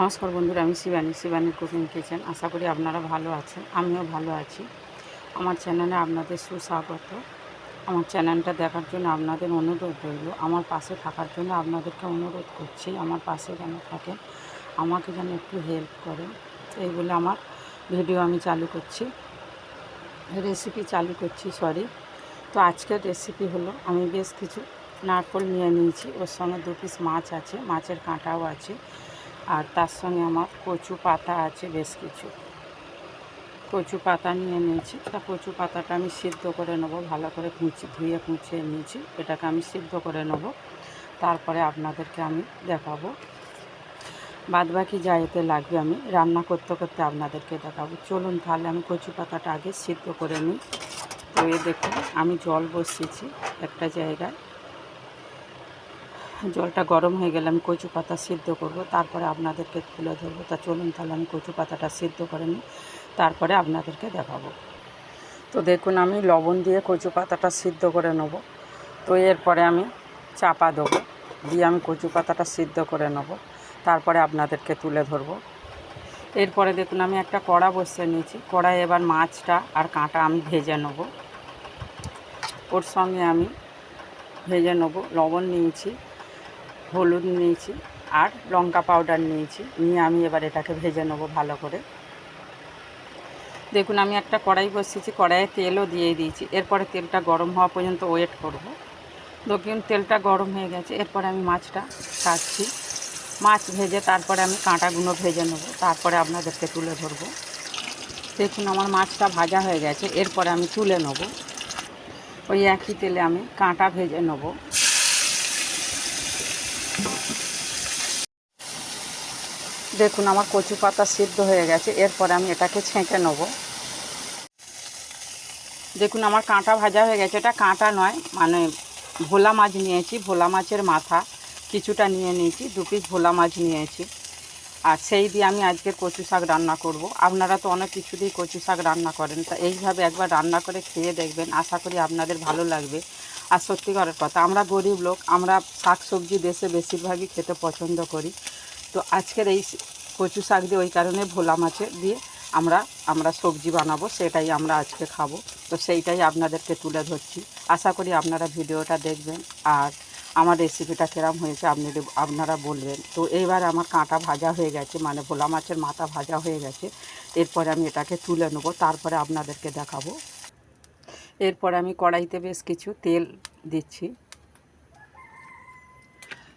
নমস্কার বন্ধুরা, আমি শিবানী শিবানী কুকিং কিচেন। আশা করি আপনারা ভালো আছেন, আমিও ভালো আছি। আমার চ্যানেলে আপনাদের সুস্বাগত। আমার চ্যানেলটা দেখার জন্য আপনাদের অনুরোধ রইল। আমার পাশে থাকার জন্য আপনাদেরকে অনুরোধ করছি, আমার পাশে যেন থাকেন, আমাকে যেন একটু হেল্প করেন। এই বলে আমার ভিডিও আমি চালু করছি রেসিপি চালু করছি সরি তো আজকের রেসিপি হলো, আমি বেশ কিছু নারকোল নিয়ে নিয়েছি, ওর সঙ্গে দু পিস মাছ আছে, মাছের কাঁটাও আছে। আর তার সঙ্গে আমার কচু পাতা আছে, বেশ কিছু। কচু পাতা নিয়ে নিয়েছি। তা কচু পাতাটা আমি সিদ্ধ করে নেব, ভালো করে কুচি, ধুয়ে কুঁচিয়ে নিয়েছি। এটাকে আমি সিদ্ধ করে নেব। তারপরে আপনাদেরকে আমি দেখাবো। বাদবাকি যা এতে লাগবে আমি রান্না করতে করতে আপনাদেরকে দেখাবো। চলুন তাহলে আমি কচু পাতাটা আগে সিদ্ধ করে নিই। তো এ দেখুন, আমি জল বসিয়েছি একটা জায়গায়। জলটা গরম হয়ে গেলে আমি কচু পাতা সিদ্ধ করব, তারপরে আপনাদেরকে তুলে ধরবো। তা চলুন তাহলে আমি কচু পাতাটা সিদ্ধ করে নিই, তারপরে আপনাদেরকে দেখাবো। তো দেখুন, আমি লবণ দিয়ে কচু পাতাটা সিদ্ধ করে নেব। তো এরপরে আমি চাপা দেবো, দিয়ে আমি কচু পাতাটা সিদ্ধ করে নেব, তারপরে আপনাদেরকে তুলে ধরবো। এরপরে দেখুন, আমি একটা কড়া বসিয়ে নিয়েছি। কড়াই এবার মাছটা আর কাঁটা আমি ভেজে নেব। ওর সঙ্গে আমি ভেজে নেব, লবণ নিয়েছি। হলুদ নিয়েছি আর লঙ্কা পাউডার নিয়েছি। নিয়ে আমি এবার এটাকে ভেজে নেব ভালো করে। দেখুন, আমি একটা কড়াই বসিয়েছি, কড়াইয়ে তেলও দিয়ে দিয়েছি। এরপরে তেলটা গরম হওয়া পর্যন্ত ওয়েট করব। দেখুন, তেলটা গরম হয়ে গেছে। এরপরে আমি মাছটা কাটছি। মাছ ভেজে তারপরে আমি কাঁটাগুলো ভেজে নেব। তারপরে আপনাদেরকে তুলে ধরবো। দেখুন, আমার মাছটা ভাজা হয়ে গেছে। এরপরে আমি তুলে নেব। ওই একই তেলে আমি কাঁটা ভেজে নেব। দেখুন, আমার কচু পাতা সিদ্ধ হয়ে গেছে। এরপরে আমি এটাকে ছেঁকে নেব। দেখুন, আমার কাঁটা ভাজা হয়ে গেছে। এটা কাঁটা নয় মানে ভোলা মাছ নিয়েছি। ভোলা মাছের মাথা কিছুটা নিয়ে নিয়েছি, দু পিস ভোলা মাছ নিয়েছি। আর সেই দিয়ে আমি আজকে কচু শাক রান্না করব। আপনারা তো অনেক কিছু দিয়ে কচু শাক রান্না করেন। তা এইভাবে একবার রান্না করে খেয়ে দেখবেন। আশা করি আপনাদের ভালো লাগবে। আর সত্যিকারের কথা, আমরা গরিব লোক, আমরা শাক সবজি দেশে বেশিরভাগই খেতে পছন্দ করি। তো আজকের এই কচু শাক দিয়ে ওই কারণে ভোলা মাছের দিয়ে আমরা আমরা সবজি বানাবো, সেটাই আমরা আজকে খাব। তো সেইটাই আপনাদেরকে তুলে ধরছি। আশা করি আপনারা ভিডিওটা দেখবেন আর আমার রেসিপিটা কেরাম হয়েছে আপনি আপনারা বলবেন। তো এইবার আমার কাঁটা ভাজা হয়ে গেছে মানে ভোলা মাছের মাথা ভাজা হয়ে গেছে। এরপরে আমি এটাকে তুলে নেব, তারপরে আপনাদেরকে দেখাবো। এরপরে আমি কড়াইতে বেশ কিছু তেল দিচ্ছি।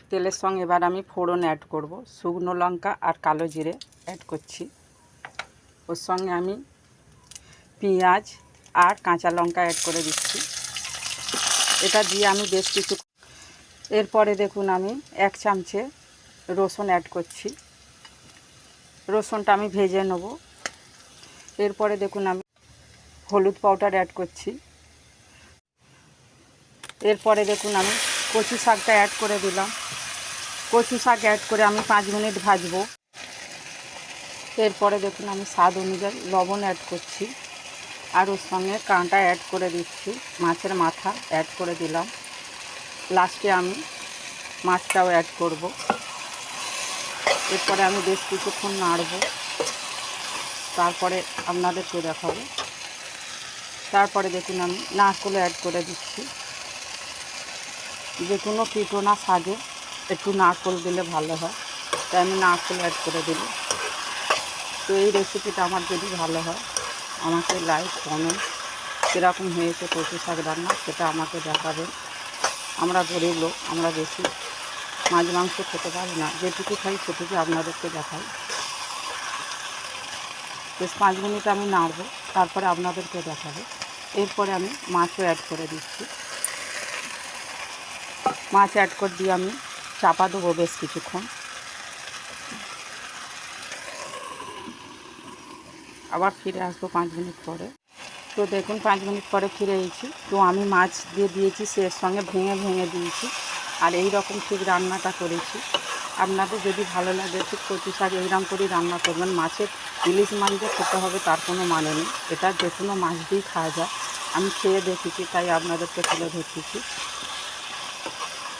তেলের সঙ্গে এবার আমি ফোড়ন অ্যাড করব। শুকনো লঙ্কা আর কালো জিরে অ্যাড করছি। ওর সঙ্গে আমি পেঁয়াজ আর কাঁচা লঙ্কা অ্যাড করে দিচ্ছি। এটা দিয়ে আমি বেশ কিছু এরপরে দেখুন আমি এক চামচে রসুন অ্যাড করছি। রসুনটা আমি ভেজে নেব। এরপরে দেখুন আমি হলুদ পাউডার অ্যাড করছি। এরপরে দেখুন আমি কচু শাকটা অ্যাড করে দিলাম। কচু শাক অ্যাড করে আমি পাঁচ মিনিট ভাজবো। এরপরে দেখুন আমি স্বাদ অনুযায়ী লবণ অ্যাড করছি। আর ওর সঙ্গে কাঁটা অ্যাড করে দিচ্ছি, মাছের মাথা অ্যাড করে দিলাম। লাস্টে আমি মাছটাও অ্যাড করব। এরপরে আমি বেশ কিছুক্ষণ নাড়ব। তারপরে আপনাদেরকে দেখাবো। তারপরে দেখুন আমি নারকোল অ্যাড করে দিচ্ছি। যে কোনো কীটনা শাকে একটু নারকোল দিলে ভালো হয়। তাই আমি নারকোল অ্যাড করে দিল তো এই রেসিপিটা আমার যদি ভালো হয়, আমাকে লাইক কমেন্ট কীরকম হয়েছে কচু শাক রান্না সেটা আমাকে দেখাবেন। আমরা গরিব লোক, আমরা বেশি মাছ, মাংস খেতে পারি না। যেটুকু খাই সেটুকু আপনাদেরকে দেখাই। বেশ পাঁচ মিনিট আমি নাড়বো, তারপরে আপনাদেরকে দেখাবো। এরপরে আমি মাছও অ্যাড করে দিচ্ছি। মাছ অ্যাড করে দিয়ে আমি চাপা দেবো বেশ কিছুক্ষণ। আবার ফিরে আসব পাঁচ মিনিট পরে। তো দেখুন, পাঁচ মিনিট পরে ফিরে এসেছি। তো আমি মাছ দিয়ে দিয়েছি, সে সঙ্গে ভেঙে ভেঙে দিয়েছি। আর এই রকম ঠিক রান্নাটা করেছি। আপনাদের যদি ভালো লাগে, ঠিক কচু শাক এইরকম করেই রান্না করবেন। মাছের ইলিশ মাছ যে খেতে হবে, তার কোনো মানে নেই। এটা যে কোনো মাছ দিয়েই খাওয়া যায়। আমি খেয়ে দেখেছি, তাই আপনাদেরকে তুলে ধরতেছি।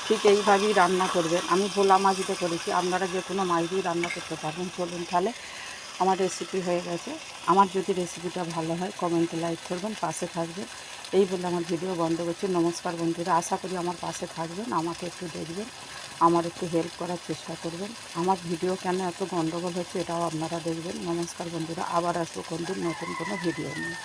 ঠিক এইভাবেই রান্না করবেন। আমি ভোলা মাছ দিয়ে করেছি। আপনারা যে কোনো মাছ দিয়ে রান্না করতে পারবেন। চলুন তাহলে আমার রেসিপি হয়ে গেছে। আমার যদি রেসিপিটা ভালো হয় কমেন্টে লাইক করবেন, পাশে থাকবেন। এই বলে আমার ভিডিও বন্ধ করছি। নমস্কার বন্ধুরা। আশা করি আমার পাশে থাকবেন। আমাকে একটু দেখবেন। আমার একটু হেল্প করার চেষ্টা করবেন। আমার ভিডিও কেন এত গণ্ডগোল হচ্ছে এটাও আপনারা দেখবেন। নমস্কার বন্ধুরা। আবার আসব কোনদিন নতুন কোনো ভিডিও নিয়ে।